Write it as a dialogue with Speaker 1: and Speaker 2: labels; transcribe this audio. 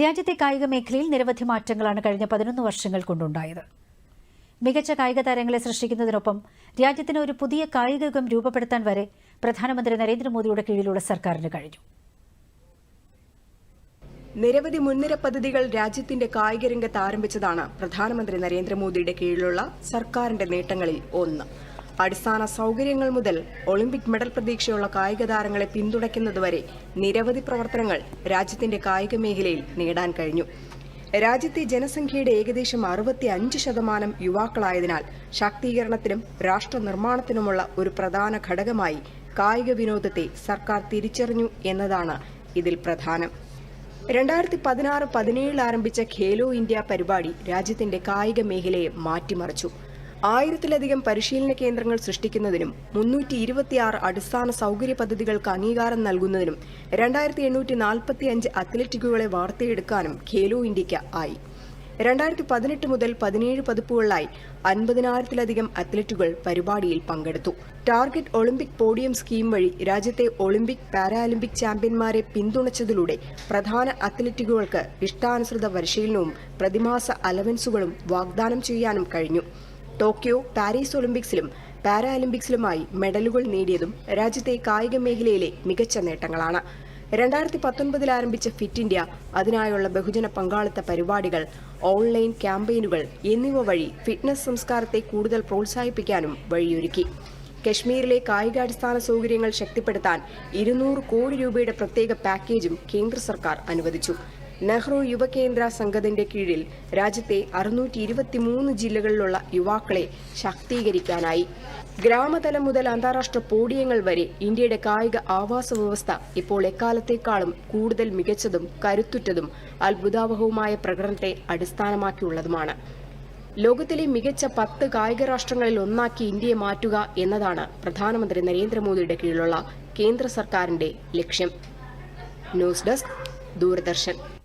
Speaker 1: രാജ്യത്തെ കായിക മേഖലയിൽ നിരവധി മാറ്റങ്ങളാണ് കഴിഞ്ഞ പതിനൊന്ന് വർഷങ്ങൾ കൊണ്ടുണ്ടായത്. മികച്ച കായിക താരങ്ങളെ സൃഷ്ടിക്കുന്നതിനൊപ്പം രാജ്യത്തിന് ഒരു പുതിയ കായിക യുഗം രൂപപ്പെടുത്താൻ വരെ പ്രധാനമന്ത്രി നരേന്ദ്രമോദിയുടെ കീഴിലുള്ള സർക്കാരിന് കഴിഞ്ഞു.
Speaker 2: നിരവധി മുൻനിര പദ്ധതികൾ രാജ്യത്തിന്റെ കായിക രംഗത്ത് ആരംഭിച്ചതാണ് പ്രധാനമന്ത്രി നരേന്ദ്രമോദിയുടെ കീഴിലുള്ള സർക്കാരിന്റെ നേട്ടങ്ങളിൽ ഒന്ന്. അടിസ്ഥാന സൗകര്യങ്ങൾ മുതൽ ഒളിമ്പിക് മെഡൽ പ്രതീക്ഷയുള്ള കായിക താരങ്ങളെ പിന്തുണയ്ക്കുന്നതുവരെ നിരവധി പ്രവർത്തനങ്ങൾ രാജ്യത്തിന്റെ കായിക മേഖലയിൽ നേടാൻ കഴിഞ്ഞു. രാജ്യത്തെ ജനസംഖ്യയുടെ ഏകദേശം അറുപത്തി അഞ്ച് ശതമാനം യുവാക്കളായതിനാൽ ശാക്തീകരണത്തിനും രാഷ്ട്രനിർമ്മാണത്തിനുമുള്ള ഒരു പ്രധാന ഘടകമായി കായിക വിനോദത്തെ സർക്കാർ തിരിച്ചറിഞ്ഞു എന്നതാണ് ഇതിൽ പ്രധാനം. രണ്ടായിരത്തി പതിനാറ് പതിനേഴിൽ ആരംഭിച്ച ഖേലോ ഇന്ത്യ പരിപാടി രാജ്യത്തിന്റെ കായിക മേഖലയെ മാറ്റിമറിച്ചു. ആയിരത്തിലധികം പരിശീലന കേന്ദ്രങ്ങൾ സൃഷ്ടിക്കുന്നതിനും മുന്നൂറ്റി ഇരുപത്തിയാറ് അടിസ്ഥാന സൗകര്യ പദ്ധതികൾക്ക് അംഗീകാരം നൽകുന്നതിനും രണ്ടായിരത്തി എണ്ണൂറ്റി നാൽപ്പത്തി അഞ്ച് അത്ലറ്റിക്കുകളെ വാർത്തയെടുക്കാനും ഖേലോ ഇന്ത്യയ്ക്ക് ആയി. രണ്ടായിരത്തി പതിനെട്ട് മുതൽ പതിനേഴ് പതിപ്പുകളിലായി അൻപതിനായിരത്തിലധികം അത്ലറ്റുകൾ പരിപാടിയിൽ പങ്കെടുത്തു. ടാർഗറ്റ് ഒളിമ്പിക് പോഡിയം സ്കീം വഴി രാജ്യത്തെ ഒളിമ്പിക് പാരാലിമ്പിക് ചാമ്പ്യന്മാരെ പിന്തുണച്ചതിലൂടെ പ്രധാന അത്ലറ്റുകൾക്ക് ഇഷ്ടാനുസൃത പരിശീലനവും പ്രതിമാസ അലവൻസുകളും വാഗ്ദാനം ചെയ്യാനും കഴിഞ്ഞു. ടോക്കിയോ പാരീസ് ഒളിമ്പിക്സിലും പാരാലിമ്പിക്സിലുമായി മെഡലുകൾ നേടിയതും രാജ്യത്തെ കായിക മേഖലയിലെ മികച്ച നേട്ടങ്ങളാണ്. രണ്ടായിരത്തി പത്തൊൻപതിൽ ആരംഭിച്ച ഫിറ്റ് ഇന്ത്യ അതിനായുള്ള ബഹുജന പങ്കാളിത്ത പരിപാടികൾ ഓൺലൈൻ ക്യാമ്പയിനുകൾ എന്നിവ വഴി ഫിറ്റ്നസ് സംസ്കാരത്തെ കൂടുതൽ പ്രോത്സാഹിപ്പിക്കാനും വഴിയൊരുക്കി. കശ്മീരിലെ കായികാടിസ്ഥാന സൗകര്യങ്ങൾ ശക്തിപ്പെടുത്താൻ ഇരുന്നൂറ് കോടി രൂപയുടെ പ്രത്യേക പാക്കേജും കേന്ദ്ര സർക്കാർ അനുവദിച്ചു. നെഹ്റു യുവകേന്ദ്ര സംഘത്തിന്റെ കീഴിൽ രാജ്യത്തെ അറുന്നൂറ്റി ഇരുപത്തിമൂന്ന് ജില്ലകളിലുള്ള യുവാക്കളെ ശാക്തീകരിക്കാനായി. ഗ്രാമതലം മുതൽ അന്താരാഷ്ട്ര പോഡിയങ്ങൾ വരെ ഇന്ത്യയുടെ കായിക ആവാസ വ്യവസ്ഥ ഇപ്പോൾ എക്കാലത്തേക്കാളും കൂടുതൽ മികച്ചതും കരുത്തുറ്റതും അത്ഭുതാവഹവുമായ പ്രകടനത്തെ അടിസ്ഥാനമാക്കിയുള്ളതുമാണ്. ലോകത്തിലെ മികച്ച പത്ത് കായിക രാഷ്ട്രങ്ങളിൽ ഒന്നാക്കി ഇന്ത്യയെ മാറ്റുക എന്നതാണ് പ്രധാനമന്ത്രി നരേന്ദ്രമോദിയുടെ കീഴിലുള്ള കേന്ദ്ര സർക്കാരിന്റെ ലക്ഷ്യം. News desk Doordarshan.